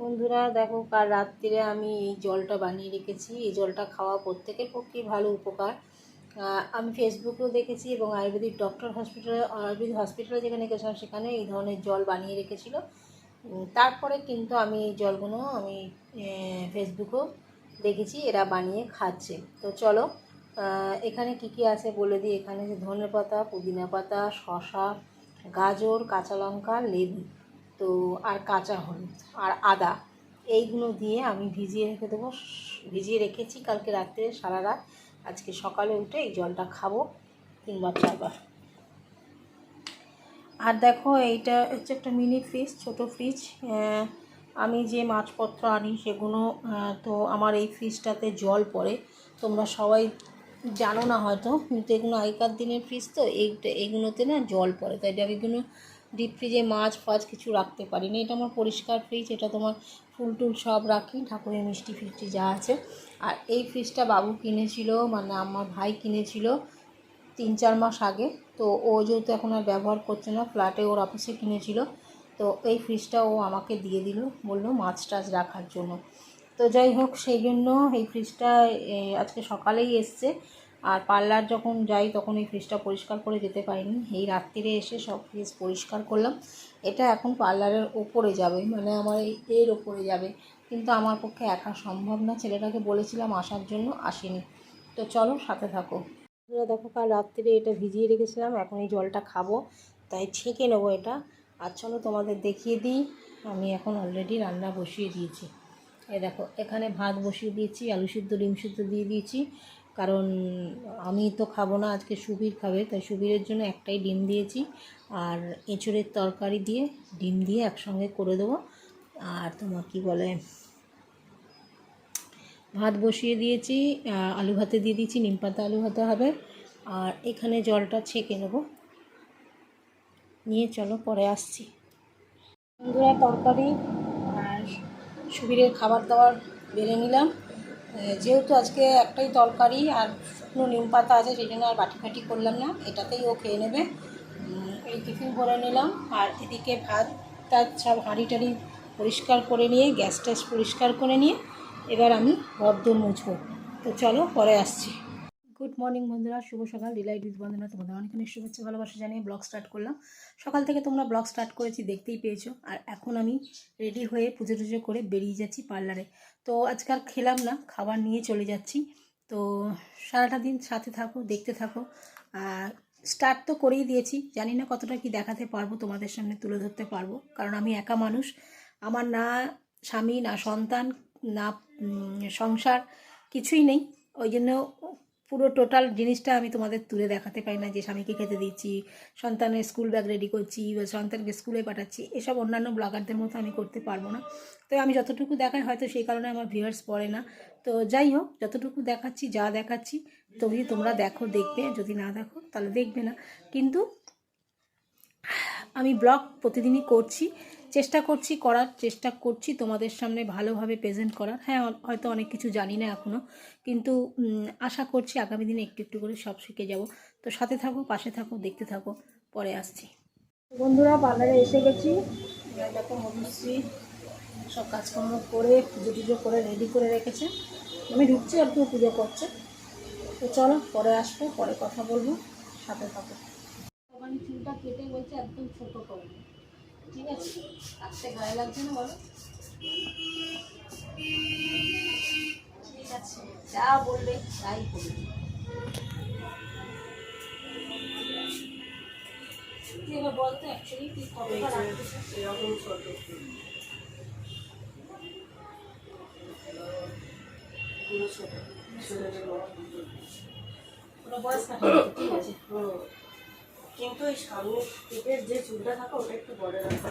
বন্ধুরা, দেখো কাল রাত্রিরে আমি এই জলটা বানিয়ে রেখেছি। এই জলটা খাওয়া প্রত্যেকের পক্ষেই ভালো উপকার। আমি ফেসবুকেও দেখেছি এবং আয়ুর্বেদিক ডক্টর হসপিটালে, আয়ুর্বেদিক হসপিটালে যেখানে গেছিলাম, সেখানে এই ধরনের জল বানিয়ে রেখেছিল। তারপরে কিন্তু আমি এই জলগুলো আমি ফেসবুকেও দেখেছি, এরা বানিয়ে খাচ্ছে। তো চলো এখানে কি কি আছে বলে দিই। এখানে যে ধনে পাতা পুদিনা পাতা, শসা, গাজর, কাঁচা লঙ্কা, লেবু। তো আর কাঁচা হলুদ আর আদা, এইগুলো দিয়ে আমি ভিজিয়ে রেখে দেবো। ভিজিয়ে রেখেছি কালকে রাত্রে, সারা রাত। আজকে সকালে উঠে এই জলটা খাব তিনবার চারবার আর দেখো, এইটা হচ্ছে একটা মিনি ফ্রিজ ছোট ফ্রিজ আমি যে মাছপত্র আনি সেগুলো তো আমার এই ফ্রিজটাতে জল পড়ে। তোমরা সবাই জানো না হয়তো, কিন্তু এগুলো আগেকার দিনের ফ্রিজ তো এইটা এগুলোতে না জল পড়ে। তাই এগুলো ডিপ ফ্রিজে মাছ ফাছ কিছু রাখতে পারি না এটা আমার পরিষ্কার ফ্রিজ এটা তোমার ফুল টুল সব রাখি, ঠাকুরের মিষ্টি ফিষ্টি যা আছে। আর এই ফ্রিজটা বাবু কিনেছিল মানে আমার ভাই কিনেছিল তিন চার মাস আগে। তো ও যেহেতু এখন আর ব্যবহার করছে না ফ্ল্যাটে ওর অফিসে কিনেছিল। তো এই ফ্রিজটা ও আমাকে দিয়ে দিল, বলল মাছ টাছ রাখার জন্য। তো যাই হোক, সেই জন্য এই ফ্রিজটা আজকে সকালেই এসছে। আর পার্লার যখন যাই, তখন এই ফ্রিজটা পরিষ্কার করে যেতে পারিনি। এই রাত্রিরে এসে সব ফ্রিজ পরিষ্কার করলাম। এটা এখন পার্লারের ওপরে যাবে মানে আমার এই এর ওপরে যাবে। কিন্তু আমার পক্ষে একা সম্ভব না, ছেলেটাকে বলেছিলাম আসার জন্য আসেনি। তো চলো সাথে থাকো। দেখো কাল রাত্রিরে এটা ভিজিয়ে রেখেছিলাম, এখন এই জলটা খাব, তাই ছেঁকে নেব এটা। আর চলো তোমাদের দেখিয়ে দিই, আমি এখন অলরেডি রান্না বসিয়ে দিয়েছি। এ দেখো, এখানে ভাত বসিয়ে দিয়েছি, আলু সিদ্ধ, ডিম সিদ্ধ দিয়ে দিয়েছি। কারণ আমি তো খাব না, আজকে সুবীর খাবে, তাই সুবীরের জন্য একটাই ডিম দিয়েছি। আর এঁচড়ের তরকারি দিয়ে ডিম দিয়ে একসঙ্গে করে দেবো। আর তোমার কি বলে, ভাত বসিয়ে দিয়েছি আলু ভাতে দিয়ে দিয়েছি, নিম পাতা আলু ভাতে হবে। আর এখানে জলটা ছেঁকে নেব। নিয়ে চলো, পরে আসছি। বন্ধুরা, তরকারি আর সুবীরের খাবার দাবার বেড়ে নিলাম। যেহেতু আজকে একটাই তরকারি আর শুকনো নিম পাতা আছে, সেই জন্য আর বাটি ফাটি করলাম না। এটাতেই ও খেয়ে নেবে। এই টিফিন ভরে নিলাম। আর এদিকে ভাত টাত সব হাঁড়ি টাড়ি পরিষ্কার করে নিয়ে, গ্যাস ট্যাস পরিষ্কার করে নিয়ে, এবার আমি বদ্ধ মুছবো। তো চলো, পরে আসছি। গুড মর্নিং বন্ধুরা, শুভ সকাল। ডিলাইট উইথ বন্ধুরা, তোমাদের অনেক অনেক শুভেচ্ছা, ভালোবাসা জানিয়ে ব্লগ স্টার্ট করলাম। সকাল থেকে তোমরা ব্লগ স্টার্ট করেছি, দেখতেই পেয়েছ। আর এখন আমি রেডি হয়ে পুজো টুজো করে বেরিয়ে যাচ্ছি পার্লারে তো আজকাল খেলাম না, খাবার নিয়ে চলে যাচ্ছি। তো সারাটা দিন সাথে থাকো, দেখতে থাকো। আর স্টার্ট তো করেই দিয়েছি। জানি না কতটা কি দেখাতে পারব, তোমাদের সামনে তুলে ধরতে পারব। কারণ আমি একা মানুষ। আমার না স্বামী, না সন্তান, না সংসার কিছুই নেই। ওই জন্য পুরো টোটাল জিনিসটা আমি তোমাদের তুলে দেখাতে পারি না, যে স্বামীকে খেতে দিচ্ছি, সন্তানের স্কুল ব্যাগ রেডি করছি, বা সন্তানকে স্কুলে পাঠাচ্ছি, এসব অন্যান্য ব্লগারদের মতো আমি করতে পারব না। তো আমি যতটুকু দেখাই, হয়তো সেই কারণে আমার ভিউয়ার্স পড়ে না। তো যাই হোক, যতটুকু দেখাচ্ছি, যা দেখাচ্ছি, তুমি তোমরা দেখো, দেখবে, যদি না দেখো, তাহলে দেখবে না। কিন্তু আমি ব্লগ প্রতিদিনই করছি। চেষ্টা করছি করার চেষ্টা করছি তোমাদের সামনে ভালোভাবে প্রেজেন্ট করার। হ্যাঁ হয়তো অনেক কিছু জানি না এখনও কিন্তু আশা করছি আগামী দিনে একটু একটু করে সব শিখে যাব। তো সাথে থাকো পাশে থাকো দেখতে থাকো পরে আসছি। বন্ধুরা পার্লারে এসে গেছি। দেখো মধুশ্রী সব কাজকর্ম করে পুজো টুজো করে রেডি করে রেখেছে। আমি ঢুকছি আর কেউ পুজো করছে। তো চলো পরে আসব পরে কথা বলব। সাথে থাকো। ওখানে চুলটা কেটে বলছে একদম ছোট করে। নে। ঠিক আছে? আসতে গায়ে লাগছে না বলো? ঠিক আছে যা বলবে তাই করবে এবার বলতো অ্যাকচুয়ালি তুই কতটা রাখছিস এরকম ছোট ছোট। বড় বয়স কাটা ঠিক আছে। কিন্তু এই সামনের দিকের যে চুলটা থাকে ওটা একটু বড় রাখা।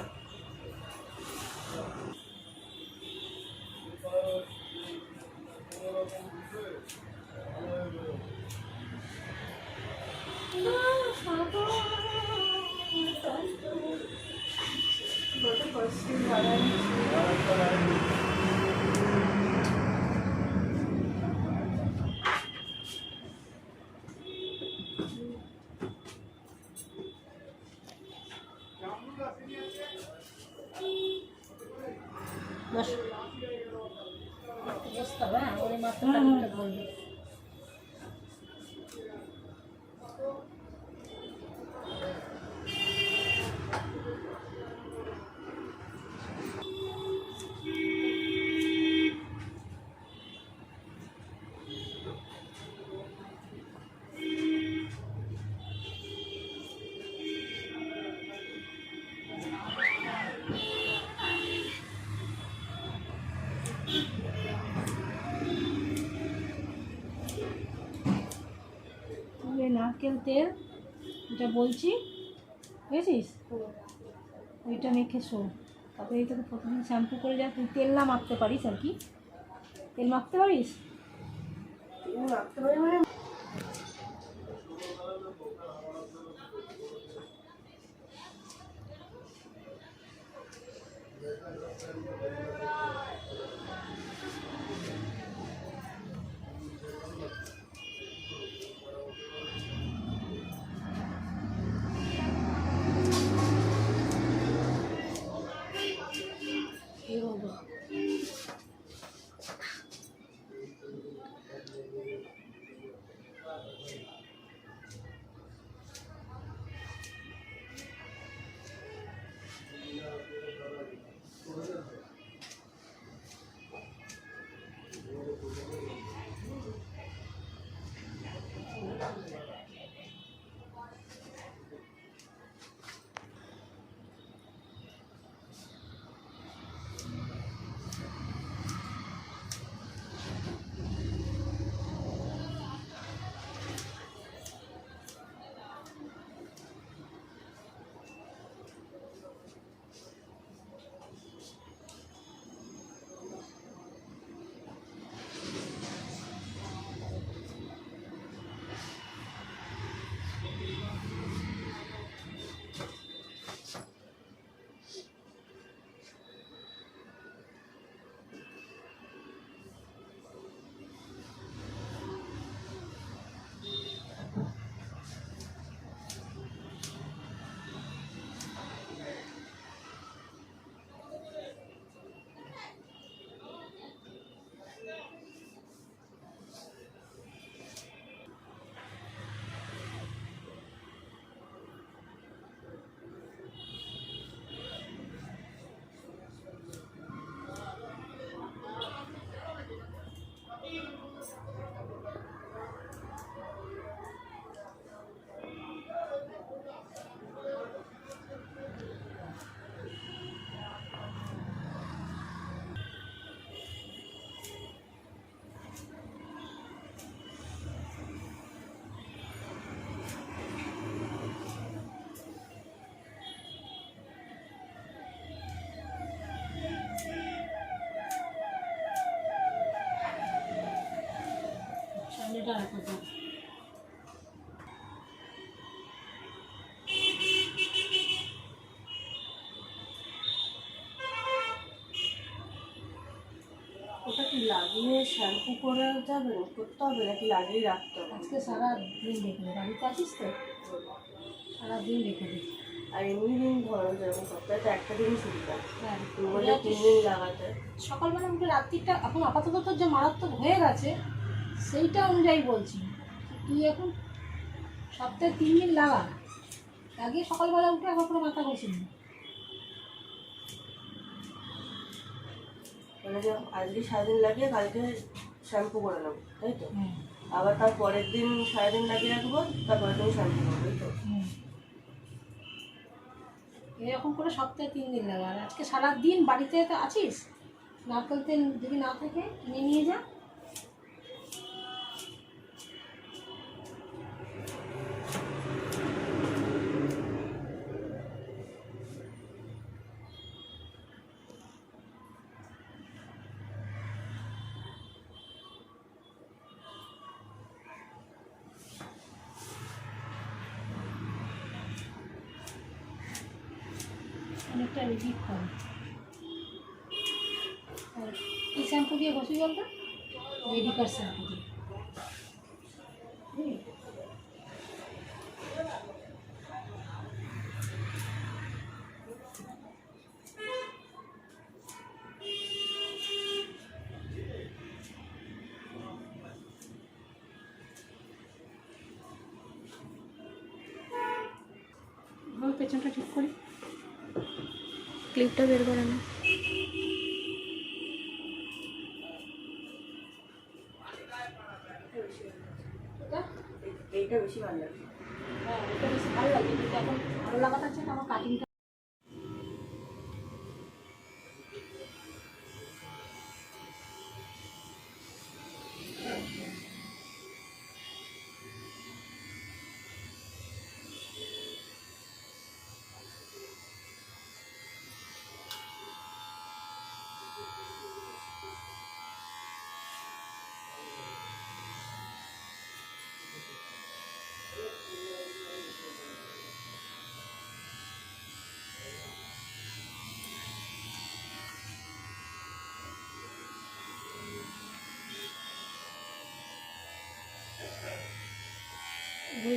বস তেল যেটা বলছি, বুঝেছিস? ওইটা মেখে শো তারপরে তোকে প্রথমে শ্যাম্পু করে যা, তুই তেল না মাখতে পারিস আর কি। তেল মাখতে পারিস? তেল মাখতে পারি মানে ওটা কি লাগিয়ে শ্যাম্পু করে যাবে করতে হবে নাকি লাগিয়ে রাখতে হবে? আজকে সারা দিন রেখে দে বাড়িতে আছিস তো? সারা দিন রেখে দে আর এমনি দিন ধরো যেমন সপ্তাহে তো একটা দিনই সুবিধা হ্যাঁ তিন দিন লাগাতে। সকালবেলা উঠে রাত্রিটা এখন আপাতত তোর যে মারাত্মক হয়ে গেছে সেইটা অনুযায়ী বলছি। তুই এখন? সপ্তাহে তিন দিন লাগা। লাগিয়ে সকালবেলা উঠে আবার করে মাথা ঘষে নি। মানে আজকে সারাদিন লাগিয়ে কালকে শ্যাম্পু করে নেব তাই তো? আবার তার পরের দিন সারাদিন লাগিয়ে রাখব তারপরের দিন শ্যাম্পু করব তাই তো? এরকম করে সপ্তাহে তিন দিন লাগা। আর আজকে সারাদিন বাড়িতে তো আছিস? নারকেল তেল যদি না থাকে কিনে নিয়ে যা অনেকটা রিলিফ পাবে আর এই শ্যাম্পু দিয়ে ঘষি বলতো মেডিকার শ্যাম্পু দিয়ে বুঝলি? পেছনটা ঠিক করি। ক্লিপটা বের করে না। এইটা বেশি ভালো লাগে হ্যাঁ এটা বেশি ভালো লাগে কিন্তু এখন ভালো লাগাটা হচ্ছে আমার কাটিংটা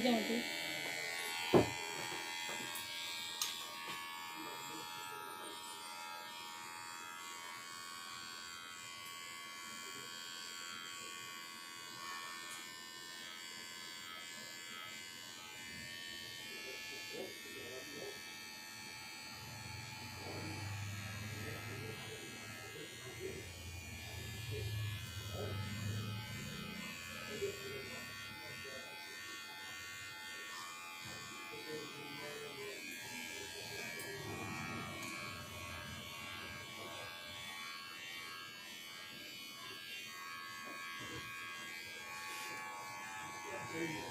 ঘুরে Hallelujah.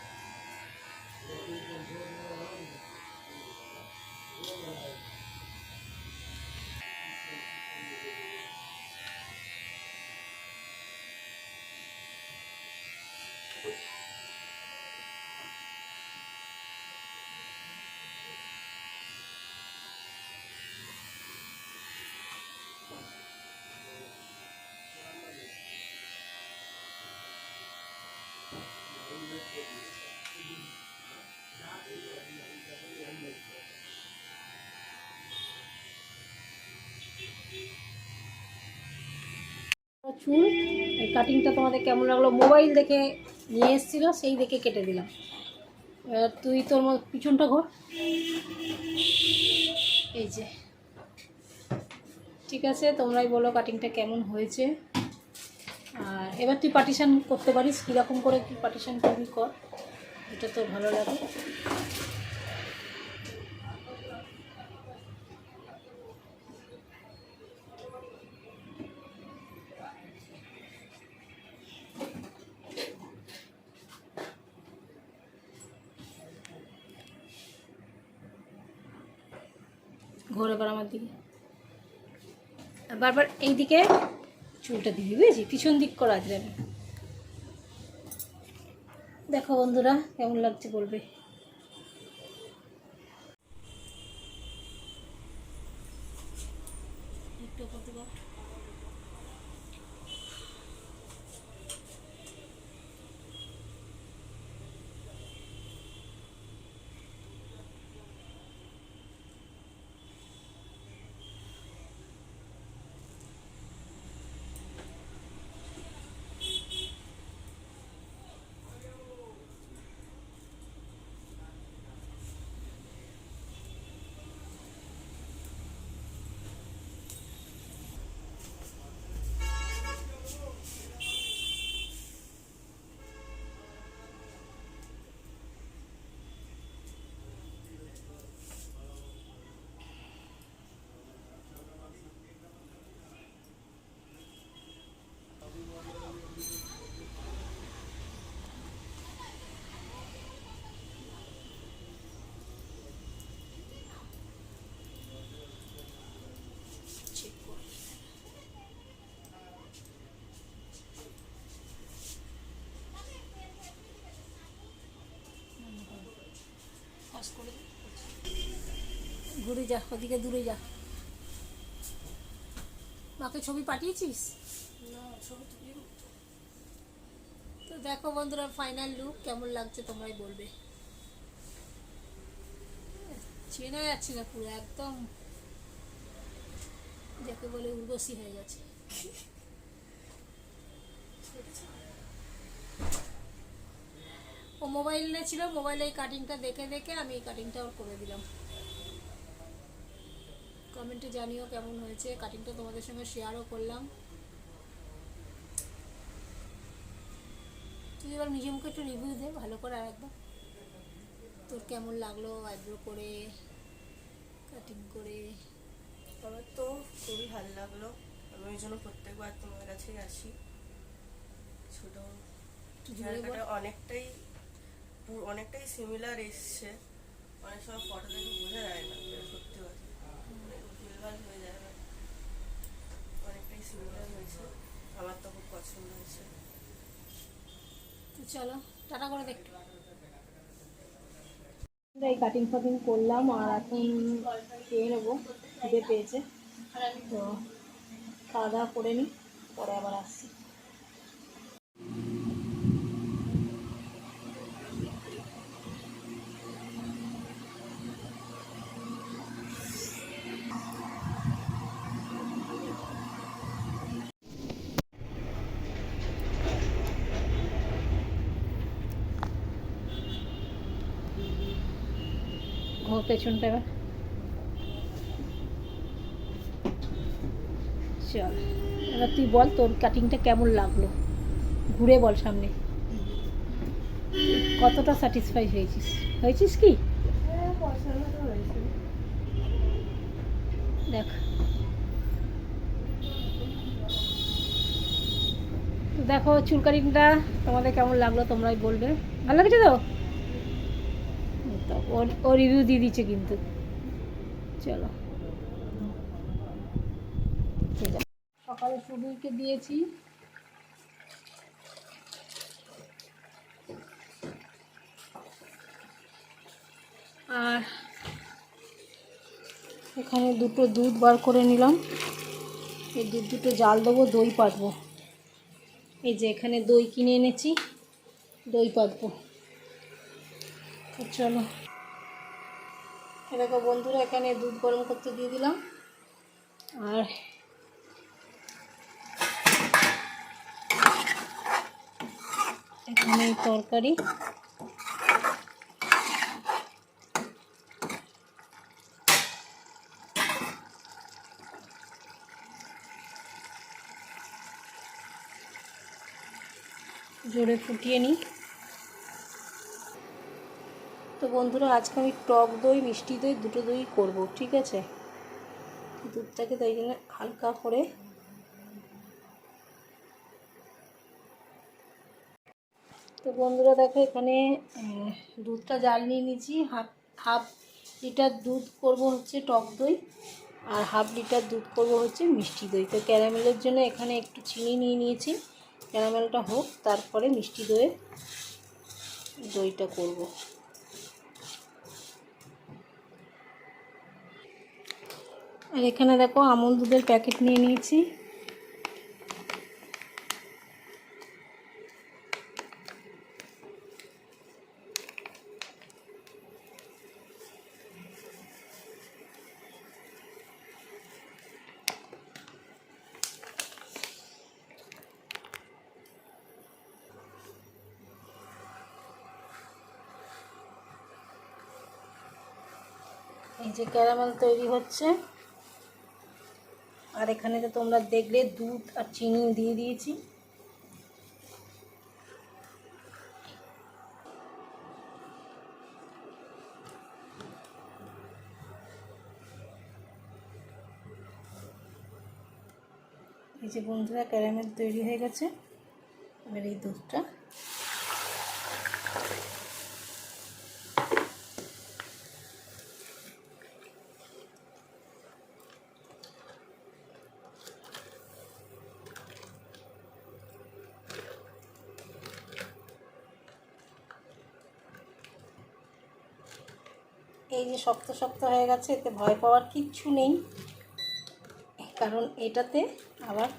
চুল কাটিংটা তোমাদের কেমন লাগল? মোবাইল দেখে নিয়ে এসেছিল, সেই দেখে কেটে দিলাম। তুই তোর পিছনটা ঘর। এই যে। ঠিক আছে, তোমরাই বলো কাটিংটা কেমন হয়েছে। আর এবার তুই পার্টিশান করতে পারিস, কীরকম করে কি পার্টিশান করবি কর, এটা তোর ভালো লাগে। ঘোর এবার আমার দিকে। বারবার এই দিকে চুলটা দিবি বুঝেছি পিছন দিক করা যাবে দেখো বন্ধুরা, কেমন লাগছে বলবে? করে ঘুরে যা ওদিকে দূরে যা। মাকে ছবি পাঠিয়েছিস? তো দেখো বন্ধুরা ফাইনাল লুক কেমন লাগছে তোমরাই বলবে। চেনা যাচ্ছে না পুরো একদম। যাকে বলে উর্বশী হয়ে গেছে। মোবাইল ছিল মোবাইলে এই কাটিংটা দেখে দেখে আমি এই কাটিংটা ওর করে দিলাম। কমেন্টে জানিও কেমন হয়েছে কাটিংটা তোমাদের সঙ্গে শেয়ারও করলাম। তুই এবার নিজে মুখে একটু রিভিউ দে ভালো করে আর একবার। তোর কেমন লাগল আইব্রো করে কাটিং করে? আমার তো খুবই ভালো লাগল। আমি ওই জন্য প্রত্যেকবার তোমার কাছেই আসি। ছোট অনেকটাই অনেকটাই সিমিলার এসছে। অনেক সময় ফটো দেখে বোঝা যায় না সত্যি কথা। অনেক ভুলভাল হয়ে যায় অনেকটাই সিমিলার হয়েছে। আমার তো খুব পছন্দ হয়েছে। তো চলো টাটা করে দেখ। এই কাটিং ফাটিং করলাম আর এখন খেয়ে নেব খিদে পেয়েছে। তো খাওয়া দাওয়া করে নিই পরে আবার আসছি। পেছনটা এবার। চল, এবার তুই বল তোর কাটিংটা কেমন লাগল? ঘুরে বল সামনে। কতটা স্যাটিসফাই হয়েছিস? হয়েছিস কি? দেখ। দেখো চুল কাটিংটা তোমাদের কেমন লাগল তোমরাই বলবে। ভালো লাগছে তো? তো ওর, ও রিভিউ দিয়ে দিচ্ছে কিন্তু। চলো। সকালে সুবীরকে দিয়েছি। আর এখানে দুটো দুধ বার করে নিলাম। এই দুধ দুটো জাল দেবো, দই পাতবো। এই যে এখানে দই কিনে এনেছি, দই পাতবো। চলো। এরকম বন্ধুরা, এখানে দুধ গরম করতে দিয়ে দিলাম। আর এখানে তরকারি। জোরে ফুটিয়ে নিই। তো বন্ধুরা, আজকে আমি টক দই, মিষ্টি দই দুটো দই করব, ঠিক আছে? দুধটাকে তাই জন্য হালকা করে তো বন্ধুরা, দেখো এখানে দুধটা জাল নিয়ে নিয়েছি। হাফ হাফ লিটার দুধ করব হচ্ছে টক দই আর হাফ লিটার দুধ করব হচ্ছে মিষ্টি দই। তো ক্যারামেলের জন্য এখানে একটু চিনি নিয়ে নিয়েছি। ক্যারামেলটা হোক, তারপরে মিষ্টি দইয়ে দইটা করব। আর এখানে দেখো আমল দুধের প্যাকেট নিয়ে নিয়েছি। এই যে ক্যারামেল তৈরি হচ্ছে। আর এখানে তো তোমরা দেখলে দুধ আর চিনি দিয়ে দিয়েছি। এই যে বন্ধুরা, ক্যারামেল তৈরি হয়ে গেছে। এবার এই দুধটা শক্ত শক্ত হয়ে গেছে, এতে ভয় পাওয়ার কিচ্ছু নেই। কারণ এটাতে আবার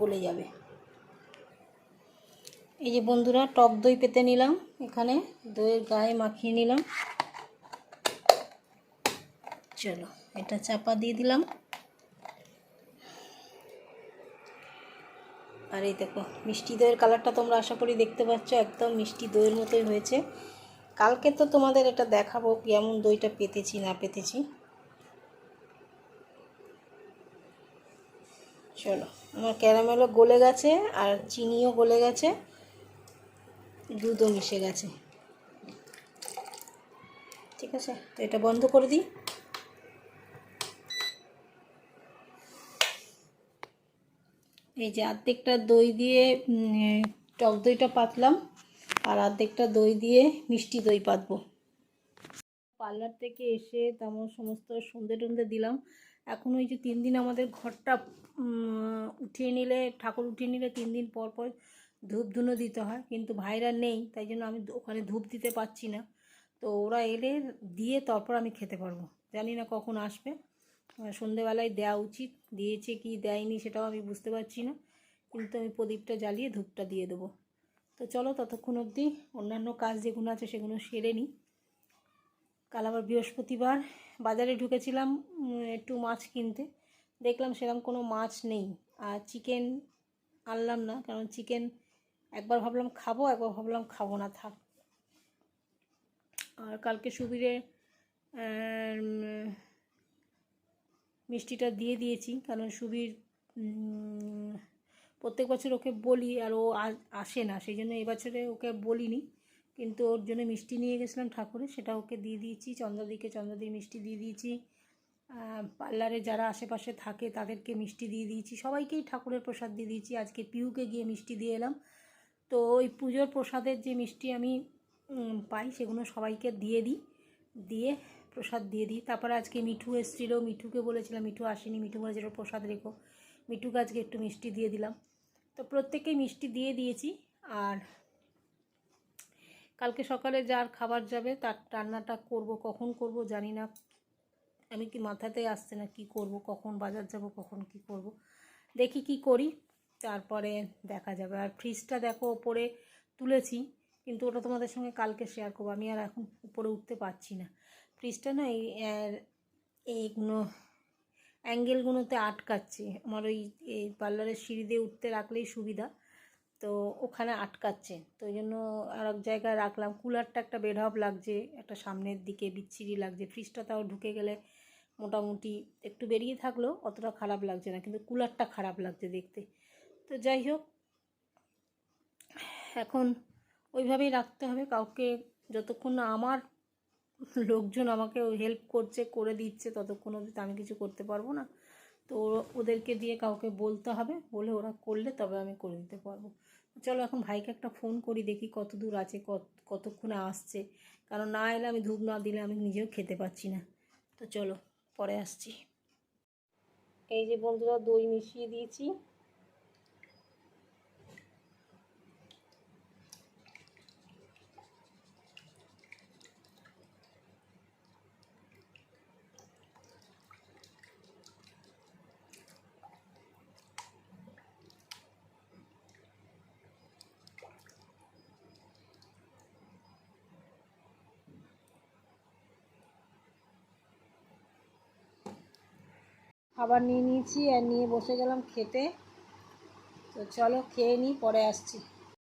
গলে যাবে। এই যে বন্ধুরা, টক দই পেতে নিলাম। এখানে দইয়ের গায়ে মাখিয়ে নিলাম। চলো, এটা চাপা দিয়ে দিলাম। আর এই দেখো, মিষ্টি দইয়ের কালারটা তোমরা আশা করি দেখতে পাচ্ছ, একদম মিষ্টি দইয়ের মতোই হয়েছে। কালকে তো তোমাদের এটা দেখাবো কেমন দইটা পেতেছি, না পেতেছি। চলো, আমার ক্যারামেলও গলে গেছে আর চিনিও গলে গেছে, দুধও মিশে গেছে। ঠিক আছে, তো এটা বন্ধ করে দিই। এই যে আর্ধেকটা দই দিয়ে টক দইটা পাতলাম। আর অর্ধেকটা দই দিয়ে মিষ্টি দই পাতবো। পার্লার থেকে এসে তেমন সমস্ত সন্ধে টন্ধে দিলাম। এখন ওই যে তিন দিন আমাদের ঘরটা উঠিয়ে নিলে, ঠাকুর উঠিয়ে নিলে তিন দিন পর পর ধূপ ধুনো দিতে হয়। কিন্তু ভাইরা নেই, তাই জন্য আমি ওখানে ধূপ দিতে পারছি না। তো ওরা এলে দিয়ে তারপর আমি খেতে পারব। জানি না কখন আসবে। সন্ধেবেলায় দেওয়া উচিত। দিয়েছে কি দেয়নি সেটাও আমি বুঝতে পারছি না। কিন্তু আমি প্রদীপটা জ্বালিয়ে ধূপটা দিয়ে দেবো। তো চলো ততক্ষণ অবধি অন্যান্য কাজ যেগুলো আছে সেগুলো সেরে নিই। কাল আবার বৃহস্পতিবার। বাজারে ঢুকেছিলাম একটু মাছ কিনতে। দেখলাম সেরকম কোনো মাছ নেই। আর চিকেন আনলাম না, কারণ চিকেন একবার ভাবলাম খাব, একবার ভাবলাম খাব না, থাক। আর কালকে সুবিরে মিষ্টিটা দিয়ে দিয়েছি, কারণ সুবীর প্রত্যেক বছর ওকে বলি আর ও আসে না, সেই জন্য এবছরে ওকে বলিনি। কিন্তু ওর জন্য মিষ্টি নিয়ে গেছিলাম ঠাকুরে সেটা ওকে দিয়ে দিয়েছি। চন্দ্রদিকে চন্দ্রদির মিষ্টি দিয়ে দিয়েছি। পার্লারে যারা আশেপাশে থাকে তাদেরকে মিষ্টি দিয়ে দিয়েছি। সবাইকেই ঠাকুরের প্রসাদ দিয়ে দিয়েছি। আজকে পিউকে গিয়ে মিষ্টি দিয়ে এলাম। তো ওই পুজোর প্রসাদের যে মিষ্টি আমি পাই সেগুলো সবাইকে দিয়ে দিই। দিয়ে প্রসাদ দিয়ে দিই। তারপরে আজকে মিঠু এসেছিল। মিঠুকে বলেছিলাম, মিঠু আসেনি। মিঠু বলেছিল প্রসাদ রেখো। মিঠুকে আজকে একটু মিষ্টি দিয়ে দিলাম। তো প্রত্যেকেই মিষ্টি দিয়ে দিয়েছি। আর কালকে সকালে যার খাবার যাবে, তার রান্নাটা করব, কখন করব জানি না। আমি কি মাথাতেই আসছে না কি করব, কখন বাজার যাব, কখন কি করব। দেখি কি করি, তারপরে দেখা যাবে। আর ফ্রিজটা দেখো, ওপরে তুলেছি, কিন্তু ওটা তোমাদের সঙ্গে কালকে শেয়ার করব। আমি আর এখন উপরে উঠতে পারছি না। ফ্রিজটা না এই অ্যাঙ্গেলগুলোতে আটকাচ্ছে। আমার ওই, এই পার্লারের সিঁড়ি দিয়ে উঠতে রাখলেই সুবিধা। তো ওখানে আটকাচ্ছে। তো ওই জন্য আর এক জায়গায় রাখলাম। কুলারটা একটা বেঢপ লাগছে, একটা সামনের দিকে বিচ্ছিরি লাগছে। ফ্রিজটা তাও ঢুকে গেলে মোটামুটি একটু বেরিয়ে থাকলেও অতটা খারাপ লাগছে না, কিন্তু কুলারটা খারাপ লাগছে দেখতে। তো যাই হোক, এখন ওইভাবেই রাখতে হবে। কাউকে যতক্ষণ না আমার লোকজন আমাকে হেল্প করছে, করে দিচ্ছে, ততক্ষণ অবধি আমি কিছু করতে পারব না। তো ওদেরকে দিয়ে কাউকে বলতে হবে, বলে ওরা করলে তবে আমি করে দিতে পারব। চলো এখন ভাইকে একটা ফোন করি, দেখি কত দূর আছে, কত, কতক্ষণে আসছে। কারণ না এলে আমি ধূপ না দিলে আমি নিজেও খেতে পাচ্ছি না। তো চলো, পরে আসছি। এই যে বন্ধুরা, দই মিশিয়ে দিয়েছি। খাবার নিয়ে নিয়েছি আর নিয়ে বসে গেলাম খেতে। তো চলো খেয়ে নিই, পরে আসছি।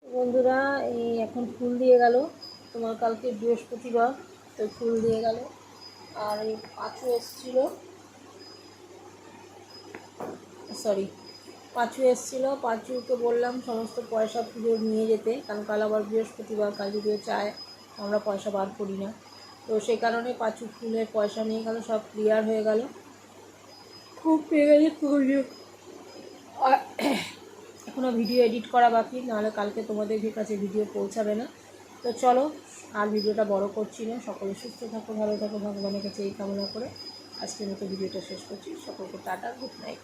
বন্ধুরা, এই এখন ফুল দিয়ে গেল। তোমার কালকে বৃহস্পতিবার, তো ফুল দিয়ে গেল। আর এই পাঁচু এসছিল। সরি, পাঁচু এসছিল। পাঁচুকে বললাম সমস্ত পয়সা পুজো নিয়ে যেতে। কারণ কাল আবার বৃহস্পতিবার, কালী পুজো চায়, আমরা পয়সা বার করি না। তো সেই কারণে পাঁচু ফুলের পয়সা নিয়ে গেল, সব ক্লিয়ার হয়ে গেল। খুব পেয়ে গেছে আর এখনও ভিডিও এডিট করা বাকি, নাহলে কালকে তোমাদের কাছে ভিডিও পৌঁছাবে না। তো চলো, আর ভিডিওটা বড় করছি না। সকলে সুস্থ থাকো, ভালো থাকো, ভগবানের কাছে এই কামনা করে আজকের মতো ভিডিওটা শেষ করছি। সকলকে টাটা গুড নাইট